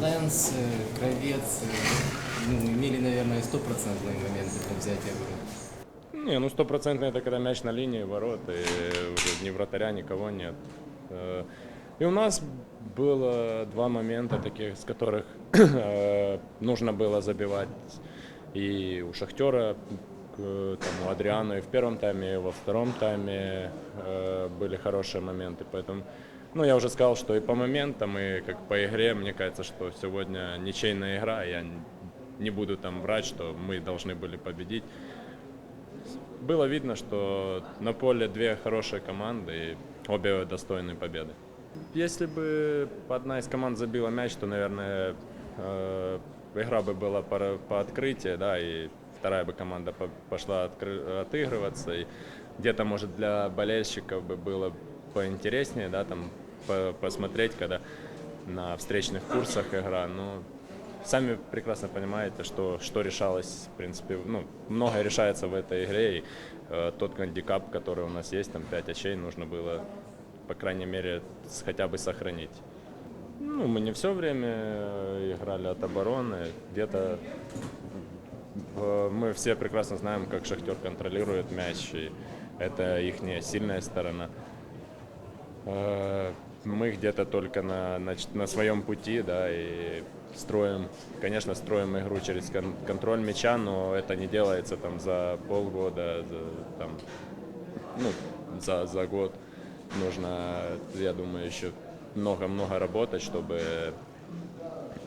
Лэнс, э, Кровец, э, ну, имели, наверное, стопроцентные моменты для взятия ворот. Не, ну стопроцентно это когда мяч на линии ворот, и уже ни вратаря, никого нет. Э, И у нас было два момента таких, с которых нужно было забивать. И у Шахтера, там, у Адриана и в первом тайме, и во втором тайме были хорошие моменты. Поэтому, ну, я уже сказал, что и по моментам, и как по игре, мне кажется, что сегодня ничейная игра. Я не буду там врать, что мы должны были победить было видно, что на поле две хорошие команды и обе достойны победы. Если бы одна из команд забила мяч, то, наверное, э, игра бы была по, по открытию, да, и вторая бы команда по- пошла откры- отыгрываться. И где-то, может, для болельщиков бы было поинтереснее, да, там по- посмотреть, когда на встречных курсах игра. Но сами прекрасно понимаете, что, что решалось, в принципе, ну, многое решается в этой игре, и э, тот гандикап, который у нас есть, там 5 очей, нужно было, по крайней мере, хотя бы сохранить. Ну, мы не все время э, играли от обороны, где-то э, мы все прекрасно знаем, как Шахтер контролирует мяч, и это их сильная сторона. Э, Мы где-то только на, на, на своем пути, да, и строим, конечно, строим игру через кон- контроль мяча, но это не делается там за полгода, за, там, ну, за, за год. Нужно, я думаю, еще много-много работать, чтобы,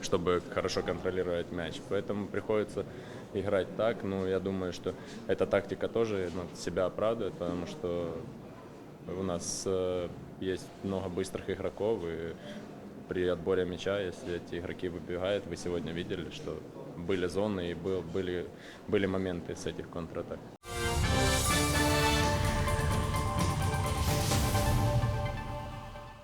чтобы хорошо контролировать мяч. Поэтому приходится играть так. Ну, я думаю, что эта тактика тоже ну, себя оправдывает, потому что у нас э, есть много быстрых игроков, и при отборе мяча, если эти игроки выбегают, вы сегодня видели, что были зоны и был, были, были моменты с этих контратак.